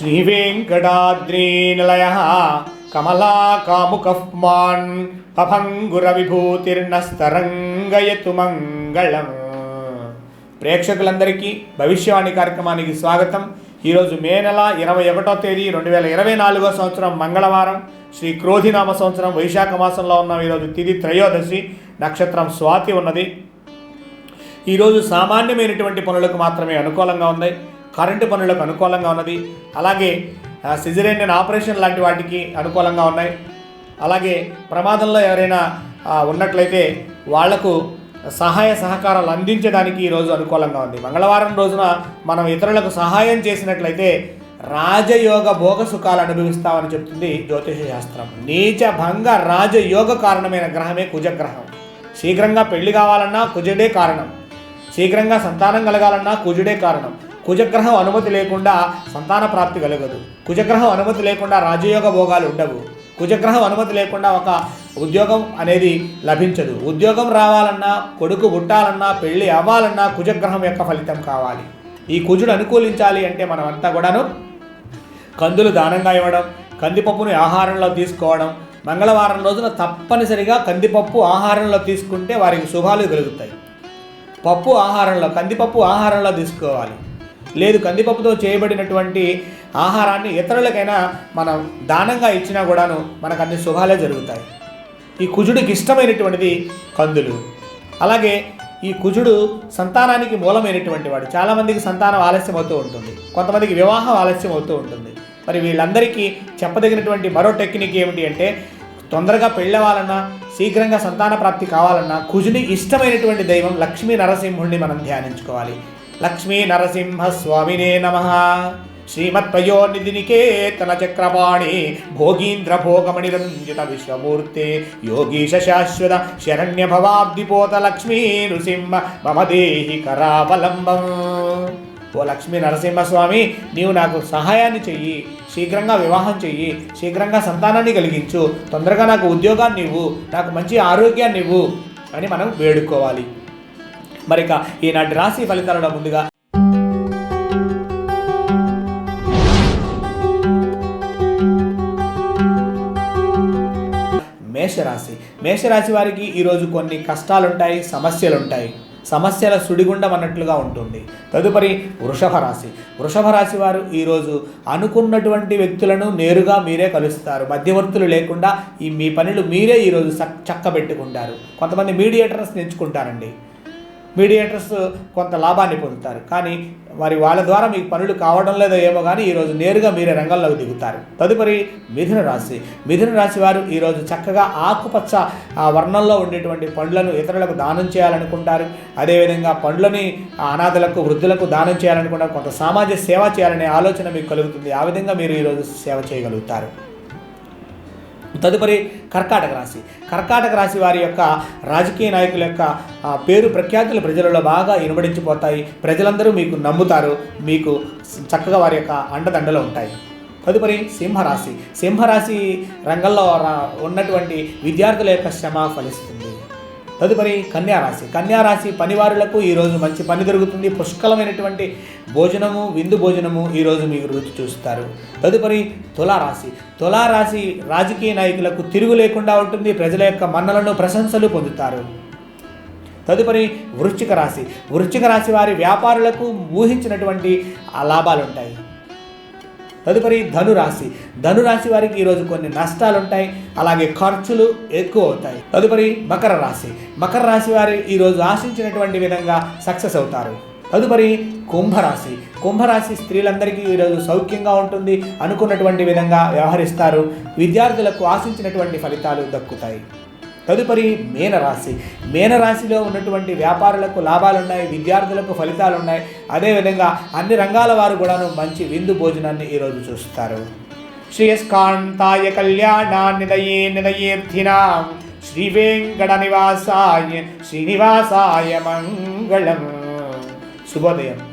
శ్రీవేంకటాద్రీనిలయ కమలా కాముకమాన్ అభంగుర విభూతిర్నస్తరంగయతు మంగళం ప్రేక్షకులందరికీ భవిష్యవాణి కార్యక్రమానికి స్వాగతం. ఈరోజు మే నెల ఇరవై ఒకటో తేదీ రెండు వేల ఇరవై నాలుగో సంవత్సరం మంగళవారం. శ్రీ క్రోధినామ సంవత్సరం వైశాఖ మాసంలో ఉన్నాం. ఈరోజు తిది త్రయోదశి. నక్షత్రం స్వాతి ఉన్నది. ఈరోజు సామాన్యమైనటువంటి పనులకు మాత్రమే అనుకూలంగా ఉన్నాయి కరెంటు పనులకు అనుకూలంగా ఉన్నది. అలాగే ఆ, సిజరేనియన్ ఆపరేషన్ లాంటి వాటికి అనుకూలంగా ఉన్నాయి. అలాగే ప్రమాదంలో ఎవరైనా ఉన్నట్లయితే వాళ్ళకు సహాయ సహకారాలు అందించడానికి ఈరోజు అనుకూలంగా ఉంది. మంగళవారం రోజున మనం ఇతరులకు సహాయం చేసినట్లయితే రాజయోగ భోగ సుఖాలు అనుభవిస్తామని చెప్తుంది జ్యోతిష శాస్త్రం. నీచ భంగ రాజయోగ కారణమైన గ్రహమే కుజగ్రహం. శీఘ్రంగా పెళ్ళి కావాలన్నా కుజుడే కారణం. శీఘ్రంగా సంతానం కలగాలన్నా కుజుడే కారణం. కుజగ్రహం అనుమతి లేకుండా సంతాన ప్రాప్తి కలగదు. కుజగ్రహం అనుమతి లేకుండా రాజయోగ భోగాలు ఉండవు. కుజగ్రహం అనుమతి లేకుండా ఒక ఉద్యోగం అనేది లభించదు. ఉద్యోగం రావాలన్నా కొడుకు పుట్టాలన్నా పెళ్ళి అవ్వాలన్నా కుజగ్రహం యొక్క ఫలితం కావాలి. ఈ కుజుడు అనుకూలించాలి అంటే మనమంతా కూడాను కందులు దానంగా ఇవ్వడం కందిపప్పును ఆహారంలో తీసుకోవడం మంగళవారం రోజున తప్పనిసరిగా కందిపప్పు ఆహారంలో తీసుకుంటే వారికి శుభాలు కలుగుతాయి. పప్పు ఆహారంలో కందిపప్పు ఆహారంలో తీసుకోవాలి. లేదు కందిపప్పుతో చేయబడినటువంటి ఆహారాన్ని ఇతరులకైనా మనం దానంగా ఇచ్చినా కూడాను మనకు అన్ని శుభాలే జరుగుతాయి. ఈ కుజుడికి ఇష్టమైనటువంటిది కందులు. అలాగే ఈ కుజుడు సంతానానికి మూలమైనటువంటి వాడు. చాలామందికి సంతానం ఆలస్యం అవుతూ ఉంటుంది. కొంతమందికి వివాహం ఆలస్యం అవుతూ ఉంటుంది. మరి వీళ్ళందరికీ చెప్పదగినటువంటి మరో టెక్నిక్ ఏమిటి అంటే తొందరగా పెళ్ళవాలన్నా శీఘ్రంగా సంతాన ప్రాప్తి కావాలన్నా కుజుని ఇష్టమైనటువంటి దైవం లక్ష్మీ నరసింహుణ్ణి మనం ధ్యానించుకోవాలి. లక్ష్మీ నరసింహ స్వామినే నమ. శ్రీమత్పయోనిధినికేతన చక్రపాణి భోగీంద్ర భోగమణిరంజిత విశ్వమూర్తే యోగీశ శాశ్వత శరణ్య భవాబ్దిపోత లక్ష్మీ నృసింహ మమ దేహి కరావలంబం ఓ లక్ష్మీ నరసింహస్వామి నీవు నాకు సహాయాన్ని చెయ్యి శీఘ్రంగా వివాహం చెయ్యి శీఘ్రంగా సంతానాన్ని కలిగించు తొందరగా నాకు ఉద్యోగాన్ని ఇవ్వు నాకు మంచి ఆరోగ్యాన్ని ఇవ్వు అని మనం వేడుకోవాలి. మరిక ఈనాటి రాశి ఫలితాలలో ముందుగా మేషరాశి. మేషరాశి వారికి ఈరోజు కొన్ని కష్టాలుంటాయి సమస్యలుంటాయి. సమస్యల సుడిగుండం అన్నట్లుగా ఉంటుంది. తదుపరి వృషభ రాశి. వృషభ రాశి వారు ఈరోజు అనుకున్నటువంటి వ్యక్తులను నేరుగా మీరే కలుస్తారు. మధ్యవర్తులు లేకుండా ఈ మీ పనులు మీరే ఈరోజు చక్క చక్కబెట్టుకుంటారు. కొంతమంది మీడియేటర్స్ ఎంచుకుంటారండి. మీడియేటర్స్ కొంత లాభాన్ని పొందుతారు. కానీ మరి వాళ్ళ ద్వారా మీకు పనులు కావడం లేదో ఏమో కానీ ఈరోజు నేరుగా మీరే రంగంలోకి దిగుతారు. తదుపరి మిథున రాశి. మిథున రాశి వారు ఈరోజు చక్కగా ఆకుపచ్చ వర్ణంలో ఉండేటువంటి పండ్లను ఇతరులకు దానం చేయాలనుకుంటారు. అదేవిధంగా పండ్లని అనాథలకు వృద్ధులకు దానం చేయాలనుకుంటారు. కొంత సామాజిక సేవ చేయాలనే ఆలోచన మీకు కలుగుతుంది. ఆ విధంగా మీరు ఈరోజు సేవ చేయగలుగుతారు. తదుపరి కర్కాటక రాశి. కర్కాటక రాశి వారి యొక్క రాజకీయ నాయకుల యొక్క పేరు ప్రఖ్యాతులు ప్రజలలో బాగా ఇనుమడించిపోతాయి. ప్రజలందరూ మీకు నమ్ముతారు. మీకు చక్కగా వారి యొక్క అండదండలు ఉంటాయి. తదుపరి సింహరాశి. సింహరాశి రంగంలో ఉన్నటువంటి విద్యార్థుల యొక్క శ్రమ ఫలిస్తుంది. తదుపరి కన్యారాశి. కన్యారాశి పనివారులకు ఈరోజు మంచి పని దొరుకుతుంది. పుష్కలమైనటువంటి భోజనము విందు భోజనము ఈరోజు మీరు రుచి చూస్తారు. తదుపరి తులారాశి. తులారాశి రాజకీయ నాయకులకు తిరుగు లేకుండా ఉంటుంది. ప్రజల యొక్క మన్నలను ప్రశంసలు పొందుతారు. తదుపరి వృశ్చిక రాశి. వృశ్చిక రాశి వారి వ్యాపారులకు ఊహించినటువంటి లాభాలుంటాయి. లాభాలు ఉంటాయి తదుపరి ధనురాశి. ధనురాశి వారికి ఈరోజు కొన్ని నష్టాలు ఉంటాయి అలాగే ఖర్చులు ఎక్కువ అవుతాయి. తదుపరి మకర రాశి. మకర రాశి వారు ఈరోజు ఆశించినటువంటి విధంగా సక్సెస్ అవుతారు. తదుపరి కుంభరాశి. కుంభరాశి స్త్రీలందరికీ ఈరోజు సౌఖ్యంగా ఉంటుంది అనుకున్నటువంటి విధంగా వ్యవహరిస్తారు. విద్యార్థులకు ఆశించినటువంటి ఫలితాలు దక్కుతాయి. తదుపరి మీనరాశి. మీనరాశిలో ఉన్నటువంటి వ్యాపారులకు లాభాలున్నాయి విద్యార్థులకు ఫలితాలు ఉన్నాయి అదేవిధంగా అన్ని రంగాల వారు కూడాను మంచి విందు భోజనాన్ని ఈరోజు చూస్తారు. శ్రేయస్కాంతాయ కళ్యాణాన్నిదయే నిదయేర్థినాం శ్రీ వెంకట నివాసాయ శ్రీనివాసాయ మంగళం. శుభోదయం.